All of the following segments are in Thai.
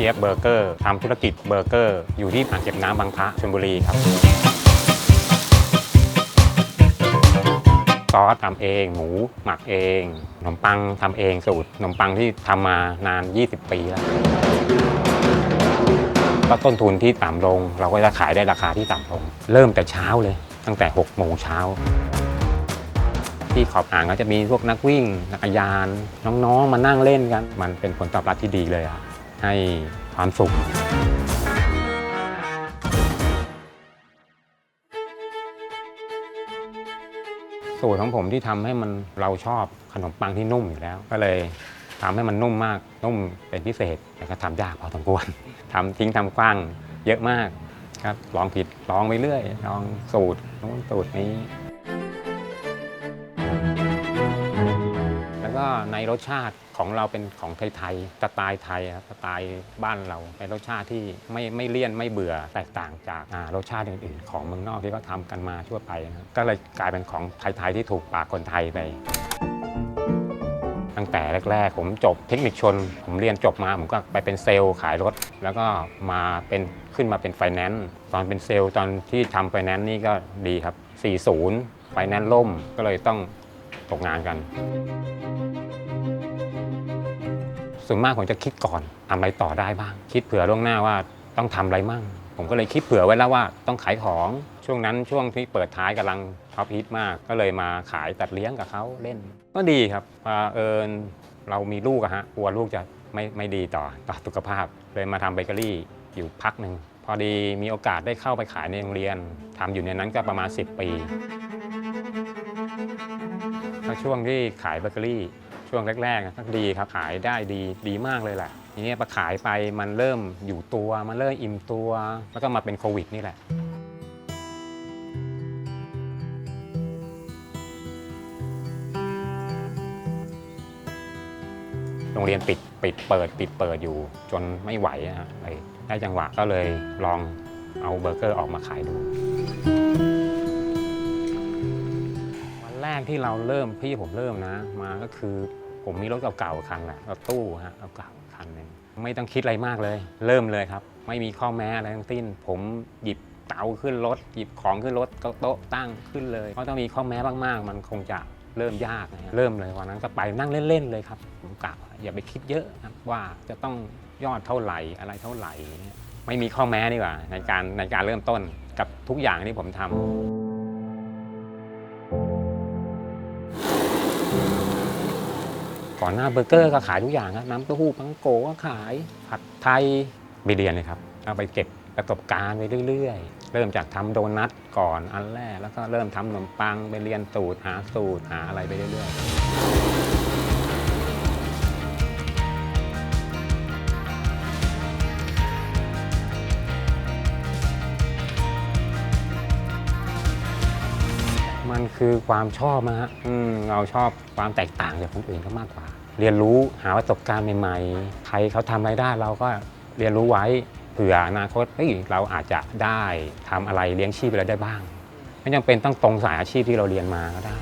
จี๊ยบเบอร์เกอร์ทำธุรกิจเบอร์เกอร์ อยู่ที่อ่างเก็บน้ำบางพระชลบุรีครับซอสทำเอง หมูหมักเองขนมปังทำเองสูตรขนมปังที่ทำมานาน 20 ปีแล้วก็ต้นทุนที่ต่ำลง เราก็จะขายได้ราคาที่ต่ำลง เริ่มแต่เช้าเลย ตั้งแต่6โมงเช้าที่ขอบอ่างก็จะมีพวกนักวิ่ง นักยาน น้องๆ มานั่งเล่นกัน มันเป็นผลตอบรับที่ดีเลยอะ ให้ความสุข สูตรของผมที่ทำให้มันเราชอบขนมปังที่นุ่มอยู่แล้ว ก็เลยทำให้มันนุ่มมากนุ่มเป็นพิเศษแต่ก็ทำยากพอสมควรทำทิ้งทำกว้างเยอะมากครับลองผิดลองไปเรื่อยลองสูตรนู้นสูตรนี้ ในรสชาติของเราเป็นของไทยๆสไตล์ไทยครับสไตล์บ้านเราเป็นรสชาติที่ไม่ไม่เลี่ยนไม่เบื่อแตกต่างจากอ่ารสชาติอื่นๆ ของเมืองนอกที่เขาทำกันมาทั่วไปนะครับก็เลยกลายเป็นของไทยๆที่ถูกปากคนไทยไป ตั้งแต่แรก ๆ ผมจบเทคนิคชน ผมเรียนจบมาผมก็ไปเป็นเซลล์ขายรถ แล้วก็มาเป็นขึ้นมาเป็นไฟแนนซ์ตอนเป็นเซลล์ตอนที่ทำไฟแนนซ์นี่ก็ดีครับ 40ไฟแนนซ์ล่มก็เลยต้องตกงานกัน ส่วนมากผมจะคิดก่อนทำอะไรต่อได้บ้าง คิดเผื่อล่วงหน้าว่าต้องทำอะไรมั่ง ผมก็เลยคิดเผื่อไว้แล้วว่าต้องขายของช่วงนั้นช่วงที่เปิดท้ายกำลังท็อปฮิตมากก็เลยมาขายตัดเลี้ยงกับเขาเล่น ก็ดีครับมาเอิญเรามีลูกอะฮะกลัวลูกจะไม่ไม่ดีต่อต่อสุขภาพ เลยมาทำเบเกอรี่อยู่พักหนึ่งพอดีมีโอกาสได้เข้าไปขายในโรงเรียนทำอยู่ในนั้นก็ประมาณ 10 ปีแล้วช่วงที่ขายเบเกอรี่ ช่วงแรกๆอะก็ดีครับขายได้ดีดีมากเลยแหละทีนี้พอขายไปมันเริ่มอยู่ตัวมันเริ่มอิ่มตัว แล้วก็มาเป็นโควิดนี่แหละโรงเรียนปิดปิดเปิด ปิดเปิดอยู่จนไม่ไหวอะฮะเลยได้จังหวะก็เลยลองเอาเบอร์เกอร์ออกมาขายดู วันแรกที่เราเริ่มพี่ผมเริ่มนะ มาก็คือ ผมมีรถเก่าๆคันแหละรถตู้ฮะเก่าๆคันหนึ่งไม่ต้องคิดอะไรมากเลย เริ่มเลยครับ ไม่มีข้อแม้อะไรทั้งสิ้น ผมหยิบเตาขึ้นรถ หยิบของขึ้นรถโต๊ะตั้งขึ้นเลยเพราะต้องมีข้อแม้มากๆ มันคงจะเริ่มยากนะฮะเริ่มเลยวันนั้นก็ไปนั่งเล่นๆเลยครับผมกะอย่าไปคิดเยอะครับว่าจะต้องยอดเท่าไหร่อะไรเท่าไหร่ ไม่มีข้อแม้ดีกว่าในการในการเริ่มต้นกับทุกอย่างที่ผมทำ ก่อนหน้าเบอร์เกอร์ก็ขายทุกอย่างครับน้ำเต้าหู้ปังโกก็ขาย ผัดไทยไปเรียนเลยครับเอาไปเก็บประสบการณ์ไปเรื่อยๆ เริ่มจากทำโดนัทก่อนอันแรก แล้วก็เริ่มทำขนมปังไปเรียนสูตรหาสูตรหาอะไรไปเรื่อยๆ คือความชอบนะฮะอืมเราชอบความแตกต่างจากคนอื่นก็มากกว่า เรียนรู้หาประสบการณ์ใหม่ๆ ใครเขาทำอะไรได้เราก็เรียนรู้ไว้เผื่ออนาคตเฮ้ยเราอาจจะได้ทำอะไรเลี้ยงชีพอะไรได้บ้างไม่จำเป็นต้องตรงสายอาชีพที่เราเรียนมาก็ได้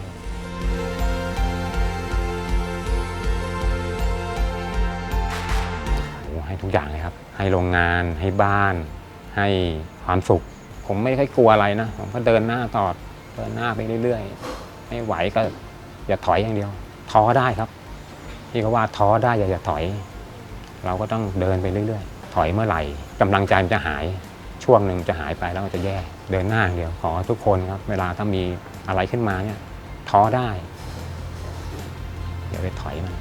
โอ้ให้ทุกอย่างเลยครับ ให้โรงงาน ให้บ้าน ให้ความสุข ผมไม่ค่อยกลัวอะไรนะ ผมก็เดินหน้าต่อเดินหน้าไปเรื่อยๆ ไม่ไหวก็อย่าถอยอย่างเดียว ท้อได้ครับที่เขาว่าท้อได้อย่าอย่าถอย เราก็ต้องเดินไปเรื่อยๆ ถอยเมื่อไหร่กำลังใจมันจะหายช่วงหนึ่งจะหายไปแล้วจะแย่เดินหน้าอย่างเดียวขอทุกคนครับ เวลาถ้ามีอะไรขึ้นมาเนี่ยท้อได้อย่าไปถอยมัน